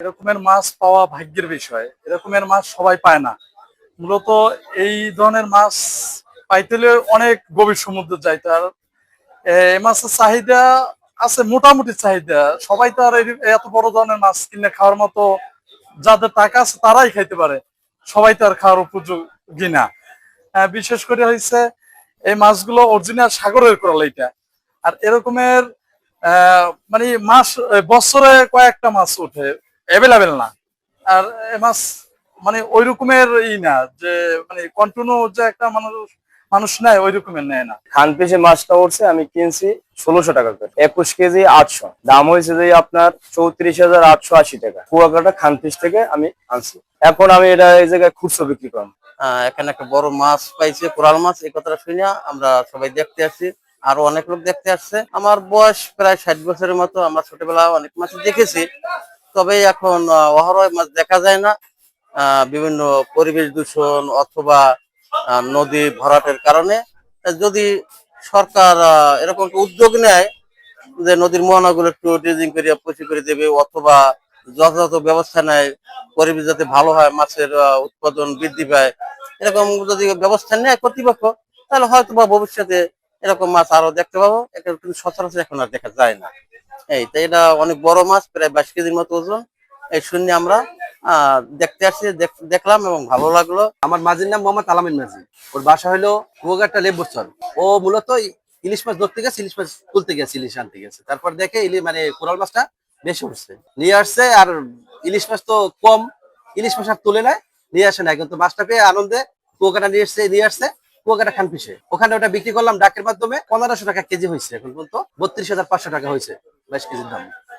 এরকমের মাছ পাওয়া ভাগ্যের বিষয়। এরকমের মাছ সবাই পায় না। মূলত এই ধরনের মাছ পাইতে হলে অনেক গভীর সমুদ্র যাইতে আর এই মাছের চাহিদা আছে, মোটামুটি চাহিদা। সবাই তো আর এত বড় ধরনের মাছ কিনে খাওয়ার মতো যাদের টাকা আছে তারাই খাইতে পারে। সবাই তো আর খাওয়ার উপযোগী না। বিশেষ করে হয়েছে এই মাছগুলো অরিজিনাল সাগরের কোরাল এটা আর এরকমের মানে মাস বছরে কয়েকটা মাছ ওঠে অ্যাভেলেবেল না। আর এ মাছ মানে ওই রকমের ই না যে মানে কন্টিনিউ যে একটা মানুষ মানুষ নেয় ওই রকমের নেয় না। খান পিসে মাছটা উঠছে আমি কিনছি ষোলোশো টাকা করে। একুশ কেজি আটশো। দাম হয়েছে যে আপনার চৌত্রিশ হাজার আটশো আশি টাকা। কুয়াকাটা খান পিস থেকে আমি আনছি। এখন আমি এটা এই জায়গায় খুচরো বিক্রি করব। আহ, এখানে একটা বড় মাছ পাইছে কোরাল মাছ এই কথাটা শুনে আমরা সবাই দেখতে আসছি আরও অনেক লোক দেখতে আসছে। আমার বয়স প্রায় ষাট বছরের মতো, আমরা ছোটবেলায় অনেক মাছ দেখেছি। তবে এখন অহরহ মাছ দেখা যায় না। বিভিন্ন পরিবেশ দূষণ অথবা নদী ভরাটের কারণে। যদি সরকার এরকম উদ্যোগ নেয় যে নদীর মোহনাগুলো একটু ড্রেজিং করে পরিষ্কার করে দেবে অথবা যথাযথ ব্যবস্থা নেয়, পরিবেশ যাতে ভালো হয়, মাছের উৎপাদন বৃদ্ধি পায়, এরকম যদি ব্যবস্থা নেয় কর্তৃপক্ষ, তাহলে হয়তো বা ভবিষ্যতে এরকম মাছ আরও দেখতে পাবো। এটা সচরাচর এখন আর দেখা যায় না। এই তো এটা অনেক বড় মাছ, প্রায় বাইশ কেজির মতো ওজন। এই শূন্য আমরা দেখতে আসছি, দেখ- দেখলাম এবং ভালো লাগল। আমার মাঝির নাম মোহাম্মদ আলামিন মাঝি। ওর বাসা হলো কুয়াঘাটটা লেবুচর ও মূলত ইলিশ মাছ ধরতে গেছে, ইলিশ মাছ তুলতে গেছে, ইলিশ আনতে গেছে। তারপর দেখে ইলি মানে কোরাল মাছটা বেশি উঠছে। নিয়ে আসছে আর ইলিশ মাছ তো কম, ইলিশ মাছ আর তুলে নেয়, নিয়ে আসে না। কিন্তু মাছটা পেয়ে আনন্দে কুয়াকাটা নিয়ে এসছে নিয়ে আসছে। কুয়াকাটা খান পিসে। ওখানে ওটা বিক্রি করলাম ডাকের মাধ্যমে পনেরোশো টাকা কেজি হয়েছে এখন বলতো বত্রিশ হাজার পাঁচশো টাকা হয়েছে। বাইশ কেজির দাম।